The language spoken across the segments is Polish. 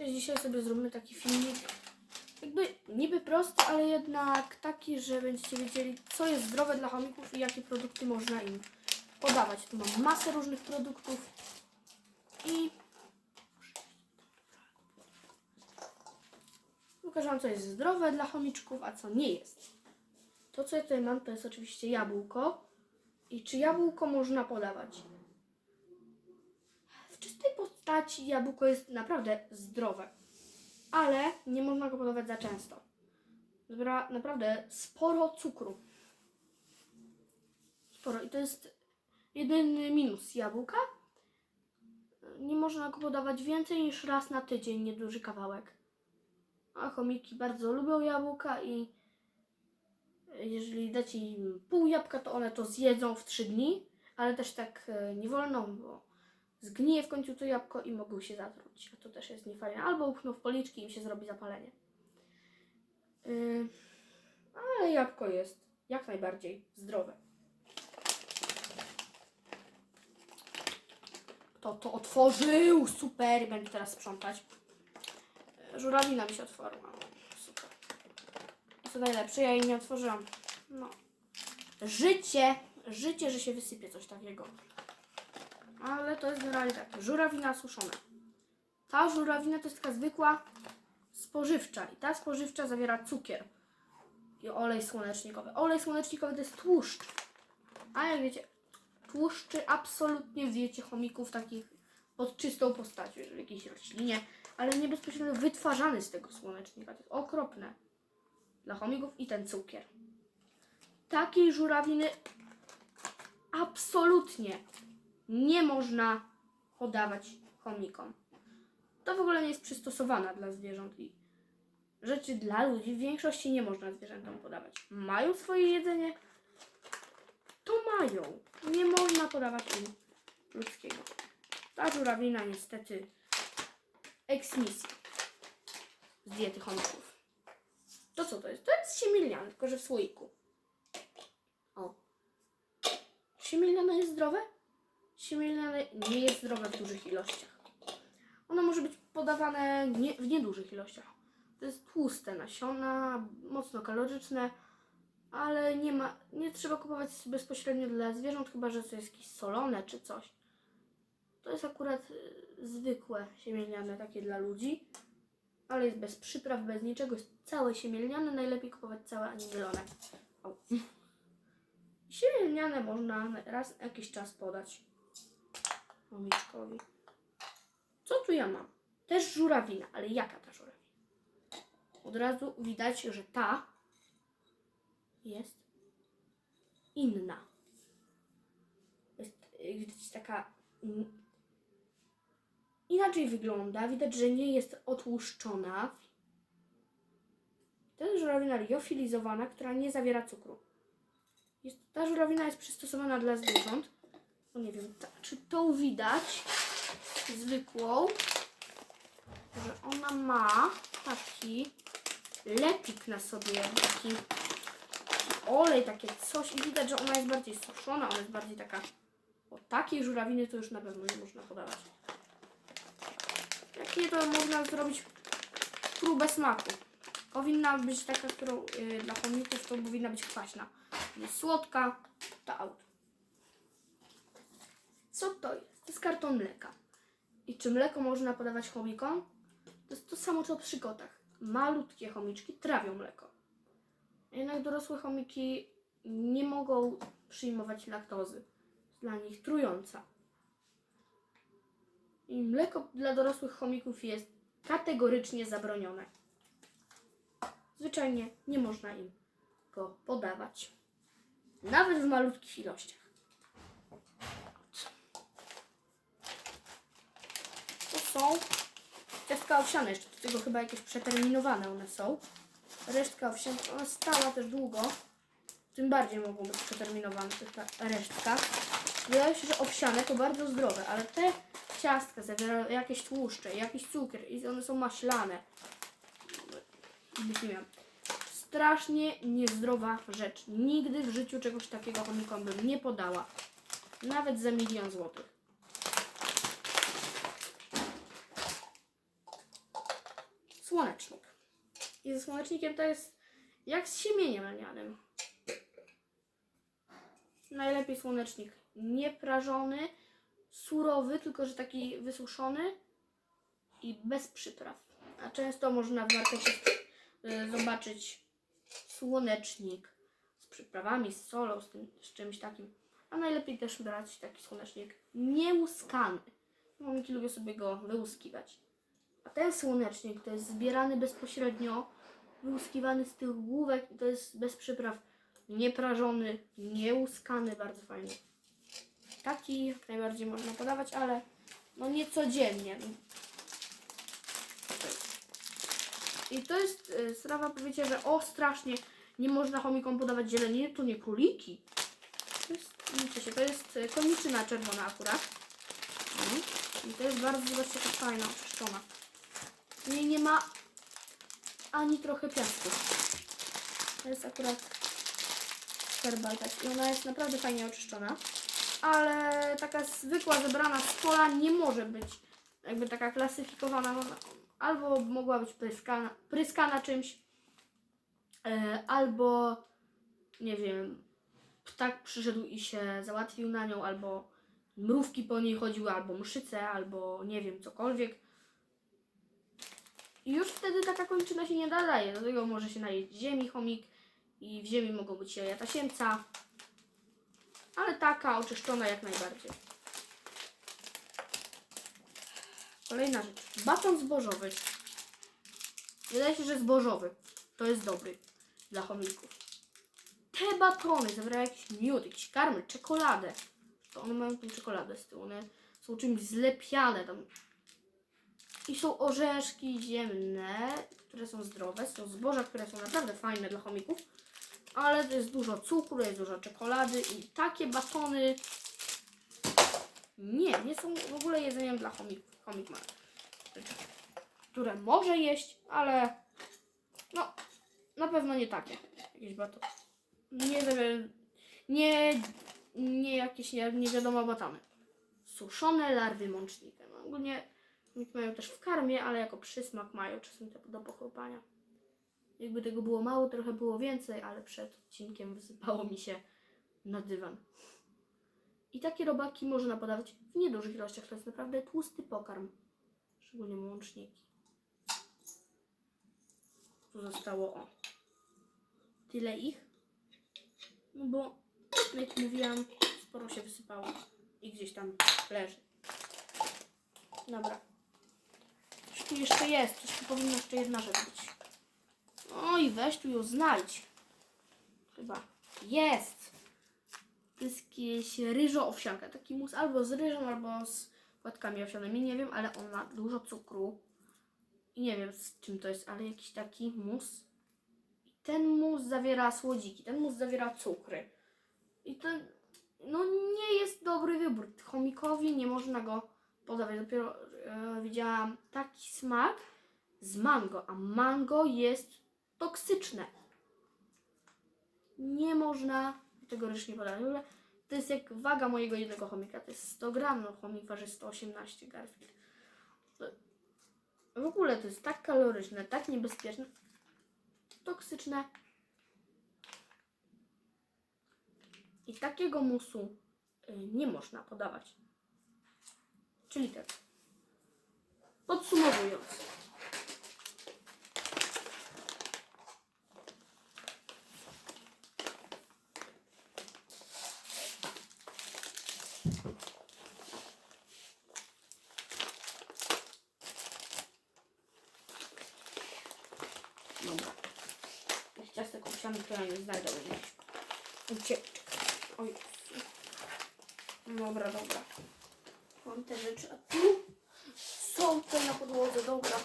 Cześć, dzisiaj sobie zrobimy taki filmik. Jakby niby prosty, ale jednak taki, że będziecie wiedzieli, co jest zdrowe dla chomików i jakie produkty można im podawać. Tu mam masę różnych produktów i pokażę wam, co jest zdrowe dla chomiczków, a co nie jest. To, co ja tutaj mam, to jest oczywiście jabłko. I czy jabłko można podawać? Jabłko jest naprawdę zdrowe, ale nie można go podawać za często. Zbiera naprawdę sporo cukru. Sporo. I to jest jedyny minus jabłka. Nie można go podawać więcej niż raz na tydzień, nieduży kawałek. A chomiki bardzo lubią jabłka i jeżeli dacie im pół jabłka, to one to zjedzą w 3 dni, ale też tak e, nie wolno, bo zgnije w końcu to jabłko i mogą się zatruć. A to też jest niefajne. Albo upchną w policzki i im się zrobi zapalenie. Yy, ale jabłko jest jak najbardziej zdrowe. Kto to otworzył? Super, będę teraz sprzątać. Żurawina mi się otworzyła. Super. Co najlepsze, ja jej nie otworzyłam. No. Życie, życie, że się wysypie coś takiego. Ale to jest generalnie tak. Żurawina suszona. Ta żurawina to jest taka zwykła spożywcza. I ta spożywcza zawiera cukier i olej słonecznikowy. Olej słonecznikowy to jest tłuszcz. A jak wiecie, tłuszczy absolutnie w diecie chomików takich pod czystą postacią, w jakiejś roślinie, ale nie bezpośrednio wytwarzany z tego słonecznika. To jest okropne dla chomików i ten cukier. Takiej żurawiny absolutnie nie można podawać chomikom. To w ogóle nie jest przystosowana dla zwierząt i rzeczy dla ludzi w większości nie można zwierzętom podawać. Mają swoje jedzenie, to mają. Nie można podawać im ludzkiego. Ta żurawina niestety eksmisja z diety chomików. To co to jest? To jest siemilian, tylko że w słoiku. O. Siemiliana jest zdrowe? Siemiliane nie jest zdrowe w dużych ilościach. Ono może być podawane nie, w niedużych ilościach. To jest tłuste nasiona, mocno kaloryczne, ale nie ma, nie trzeba kupować bezpośrednio dla zwierząt, chyba że to jest jakieś solone czy coś. To jest akurat y, zwykłe siemielniane, takie dla ludzi, ale jest bez przypraw, bez niczego, jest całe siemielniane, najlepiej kupować całe, a nie mielone. Au. Siemielniane można na- raz jakiś czas podać chomiczkowi. Co tu ja mam? Też żurawina, ale jaka ta żurawina? Od razu widać, że ta jest inna. Jest y, widać taka mm, inaczej wygląda. Widać, że nie jest otłuszczona. To jest żurawina liofilizowana, która nie zawiera cukru. Jest, ta żurawina jest przystosowana dla zwierząt. Nie wiem, ta, czy tą widać zwykłą, że ona ma taki lepik na sobie, taki, olej, takie coś i widać, że ona jest bardziej suszona, ona jest bardziej taka, o takiej żurawiny to już na pewno nie można podawać. Jak nie, to można zrobić próbę smaku. Powinna być taka, którą y, dla chomików to powinna być kwaśna. Jest słodka, to out. Co to jest? To jest karton mleka. I czy mleko można podawać chomikom? To jest to samo co przy kotach. Malutkie chomiczki trawią mleko. Jednak dorosłe chomiki nie mogą przyjmować laktozy. Dla nich trująca. I mleko dla dorosłych chomików jest kategorycznie zabronione. Zwyczajnie nie można im go podawać. Nawet w malutkich ilościach. To są ciastka owsiane, jeszcze do tego chyba jakieś przeterminowane one są. Resztka owsiana, ona stała też długo, tym bardziej mogą być przeterminowane ta resztka. Wydaje się, że owsiane to bardzo zdrowe, ale te ciastka zawierają jakieś tłuszcze, jakiś cukier i one są maślane. Nie miałam. Strasznie niezdrowa rzecz. Nigdy w życiu czegoś takiego chomikom bym nie podała. Nawet za milion złotych. Słonecznik. I ze słonecznikiem to jest jak z siemieniem lnianym. Najlepiej słonecznik nieprażony, surowy, tylko że taki wysuszony i bez przypraw. A często można w markecie y, zobaczyć słonecznik z przyprawami, z solą, z, tym, z czymś takim. A najlepiej też brać taki słonecznik niełuskany. Chomiki lubią sobie go wyłuskiwać. A ten słonecznik to jest zbierany bezpośrednio, wyłuskiwany z tych główek i to jest bez przypraw. Nieprażony, niełuskany, bardzo fajny. Taki jak najbardziej można podawać, ale no nie codziennie. I to jest y, sprawa, powiecie, że o strasznie nie można chomikom podawać zieleni, to nie króliki. To jest, się, to jest y, koniczyna czerwona akurat. Mhm. I to jest bardzo, zobaczcie, fajna, oczyszczona. Niej nie ma ani trochę piasku. To jest akurat herbaltać i ona jest naprawdę fajnie oczyszczona. Ale taka zwykła, zebrana z pola nie może być jakby taka klasyfikowana. Albo mogła być pryskana, pryskana czymś, e, albo nie wiem, ptak przyszedł i się załatwił na nią, albo mrówki po niej chodziły, albo mszyce, albo nie wiem, cokolwiek. Już wtedy taka kończyna się nie nadaje. Do tego może się najeść ziemi chomik i w ziemi mogą być jaja tasiemca. Ale taka oczyszczona jak najbardziej. Kolejna rzecz. Baton zbożowy. Wydaje się, że zbożowy. To jest dobry dla chomików. Te batony zawierają jakiś miód, jakiś karmel, czekoladę. To one mają tą czekoladę z tyłu. One są czymś zlepiane tam. I są orzeszki ziemne, które są zdrowe. Są zboża, które są naprawdę fajne dla chomików. Ale jest dużo cukru, jest dużo czekolady i takie batony nie, nie są w ogóle jedzeniem dla chomików. Chomik ma rzeczy, które może jeść, ale no, na pewno nie takie. Jakieś batony. Nie, nie, nie jakieś nie, nie wiadomo batony. Suszone larwy mącznika. No, ogólnie mają też w karmie, ale jako przysmak mają czasem te- do pochrupania. Jakby tego było mało, trochę było więcej, ale przed odcinkiem wysypało mi się na dywan. I takie robaki można podawać w niedużych ilościach. To jest naprawdę tłusty pokarm. Szczególnie łączniki. Tu zostało o. Tyle ich. No bo, jak mówiłam, sporo się wysypało. I gdzieś tam leży. Dobra. Tu jeszcze jest. Coś tu powinna jeszcze jedna rzecz być. Oj, weź tu ją znajdź. Chyba. Jest! To jest jakieś ryżo owsianka. Taki mus albo z ryżem, albo z płatkami owsianymi. Nie wiem, ale on ma dużo cukru. I nie wiem z czym to jest, ale jakiś taki mus. I ten mus zawiera słodziki, ten mus zawiera cukry. I to no nie jest dobry wybór. Chomikowi nie można go podawać. Dopiero e, widziałam taki smak z mango, a mango jest toksyczne. Nie można tego ryż nie podać. To jest jak waga mojego jednego chomika. To jest 100 gram, no chomik waży 118 Garfield. W ogóle to jest tak kaloryczne, tak niebezpieczne, toksyczne. I takiego musu y, nie można podawać. Czyli tak. Podsumowując. Dobra. Tych ciastek owsianych to ja nie znajdę gdzieś. Ucieczka. Oj. Dobra, dobra. Mam te rzeczy, a tu te na podłodze, dobra.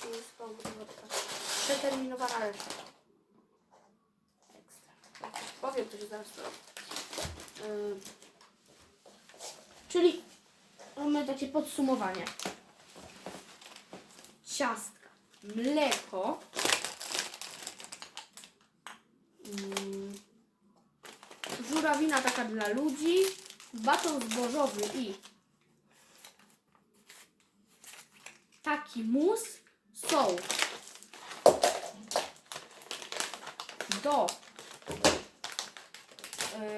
Się nie była taka przeterminowana reszta. Ekstra. Powiem, to się zaraz robi. Yy. Czyli mamy takie podsumowanie. Ciastka, mleko, mm, żurawina taka dla ludzi, baton zbożowy i taki mus są. Do,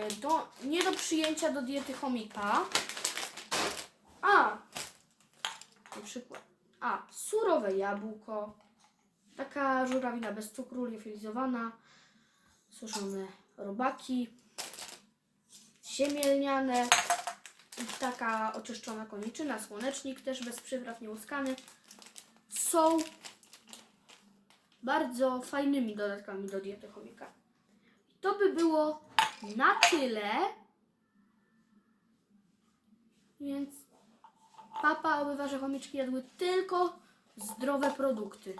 y, do nie do przyjęcia do diety chomika. A, na przykład, a, surowe jabłko, taka żurawina bez cukru, liofilizowana, suszone robaki, siemielniane, taka oczyszczona koniczyna, słonecznik też bez przypraw, nieuskany, są bardzo fajnymi dodatkami do diety chomika. To by było na tyle. Więc papa, obywa, że chomiczki jadły tylko zdrowe produkty.